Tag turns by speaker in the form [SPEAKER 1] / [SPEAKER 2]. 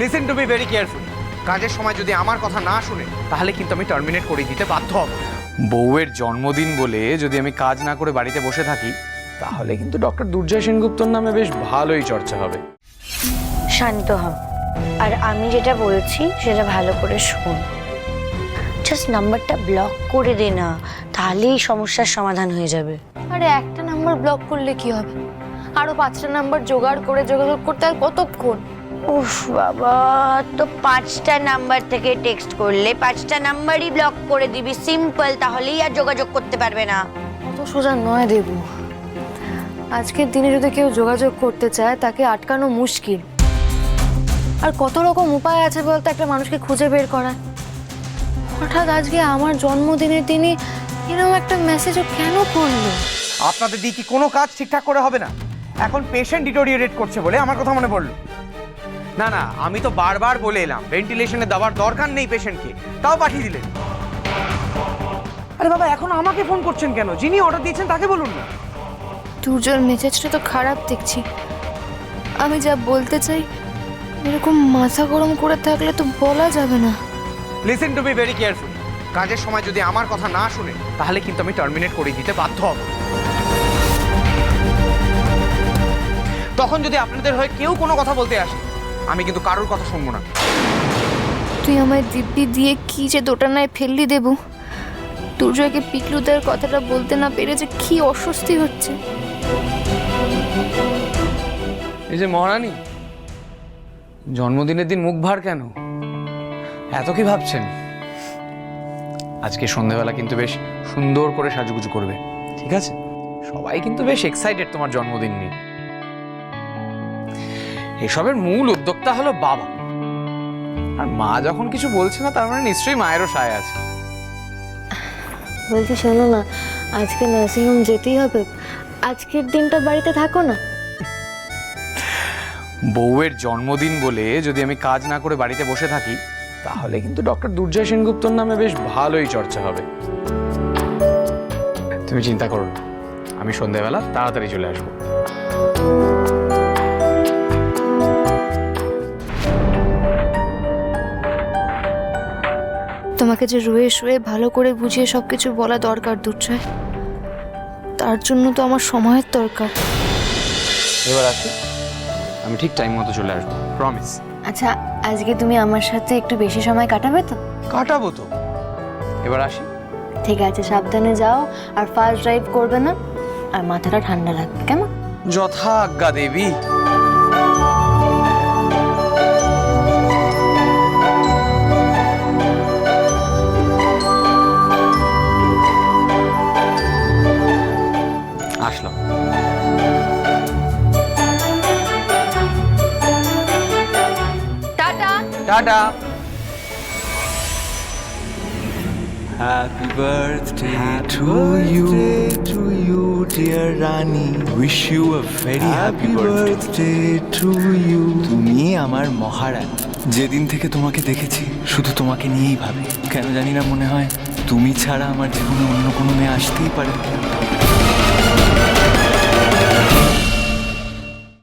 [SPEAKER 1] Listen to be very careful কাজের সময় যদি আমার কথা না শুনে তাহলে কিন্তু আমি টার্মিনেট করে দিতে বাধ্য হব। বউয়ের জন্মদিন বলে যদি আমি কাজ না করে বাড়িতে বসে থাকি তাহলে কিন্তু ডক্টর দুর্জয় সেনগুপ্তর নামে বেশ ভালোই চর্চা হবে।
[SPEAKER 2] শান্ত হ আর আমি যেটা বলছি সেটা ভালো করে শোন। জাস্ট নাম্বারটা ব্লক করে দে না তাহলেই সমস্যার সমাধান হয়ে যাবে।
[SPEAKER 3] আরে একটা নাম্বার ব্লক করলে কি হবে? আরও পাঁচটা নাম্বার জোগাড় করে যোগাযোগ করতে আর কতক্ষণ?
[SPEAKER 2] উফ বাবা তো পাঁচটা নাম্বার থেকে টেক্সট করলে পাঁচটা নাম্বারই ব্লক করে দিবি সিম্পল তাহলেই আর যোগাযোগ করতে পারবে না।
[SPEAKER 3] অত সোজা নয় দেবু। আজকের দিনে যদি কেউ যোগাযোগ করতে চায় তাকে আটকানো মুশকিল। আর কত রকম উপায় আছে বলতে একটা মানুষকে খুঁজে বের করা হঠাৎ আজকে আমার জন্মদিনের দিনই এরকম একটা মেসেজও কেন করল?
[SPEAKER 1] আপনাদের দিয়ে কি কোনো কাজ ঠিকঠাক করে হবে না? এখন পেশেন্ট ডিটোরিয়েট করছে বলে আমার কথা মনে পড়ল। না না আমি তো বারবার বলে এলাম ভেন্টিলেশনে দেওয়ার দরকার নেই পেশেন্টকে তাও পাঠিয়ে দিলেন। আরে বাবা এখন আমাকে ফোন করছেন কেন? যিনি অর্ডার দিয়েছেন তাকে বলুন না।
[SPEAKER 3] দুর্জয়ের মেজাজটা তো খারাপ দেখছি। আমি যা বলতে চাই এরকম মাথা গরম করে থাকলে তো বলা যাবে না।
[SPEAKER 1] Listen to be very careful কাজের সময় যদি আমার কথা না শুনে তাহলে কিন্তু আমি টার্মিনেট করে দিতে বাধ্য হব। তখন যদি আপনাদের হয়ে কেউ কোনো কথা বলতে আসে আমি কিন্তু কারোর কথা শুনব না।
[SPEAKER 3] তুই আমায় দিব্যি দিয়ে কি যে দোটানায় ফেললি দেবু? দুর্জয়কে পিকলুদের কথাটা বলতে না পেরে যে কি অস্বস্তি হচ্ছে।
[SPEAKER 1] এই যে মহারানী জন্মদিনের দিন মুখ ভার কেন? এত কি ভাবছেন? আজকে সন্ধেবেলা কিন্তু বেশ সুন্দর করে সাজুগুজু করবে ঠিক আছে? সবাই কিন্তু বেশ এক্সাইটেড তোমার জন্মদিন নিয়ে। এসবের মূল উদ্যোক্তা হলো বাবা। আর মা যখন কিছু বলছে না তার মানে নিশ্চয়ই মায়েরও সায় আছে।
[SPEAKER 3] বলছি শোনো না আজকে নার্সিংহোম যেতেই হবে। আজকের দিনটা বাড়িতে থাকো না।
[SPEAKER 1] বউয়ের জন্মদিন বলে যদি আমি কাজ না করে বাড়িতে বসে থাকি তাহলে কিন্তু ডক্টর দুর্জয় সেনগুপ্তর নামে বেশ ভালোই চর্চা হবে। তুমি চিন্তা করো না আমি সন্ধেবেলা তাড়াতাড়ি চলে আসব।
[SPEAKER 3] তোমাকে যে রুয়ে শুয়ে ভালো করে বুঝিয়ে সব কিছু বলা দরকার দুর্জয়। তার জন্য তো আমার সময়ের দরকার।
[SPEAKER 1] এবার আসি। আমি ঠিক টাইম মতো চলে আসব প্রমিস
[SPEAKER 3] আচ্ছা আজকে তুমি আমার সাথে একটু বেশি সময় কাটাবে তো?
[SPEAKER 1] কাটাবো তো। এবার আসি।
[SPEAKER 3] ঠিক আছে সাবধানে যাও আর ফার্স্ট ড্রাইভ করবে না। আর মাথাটা ঠান্ডা রাখবে কেমন?
[SPEAKER 1] যথা আজ্ঞা দেবী। আসলাম
[SPEAKER 3] tata
[SPEAKER 1] tata
[SPEAKER 4] Happy birthday to you, to you, dear Rani. Wish you a very happy birthday. to you. তুমি আমার মহারানী। যেদিন থেকে তোমাকে দেখেছি শুধু তোমাকে নিয়েই ভাবি। কেন জানি না মনে হয় তুমি ছাড়া আমার জীবনে অন্য কোনো মেয়ে আসতেই পারে। না।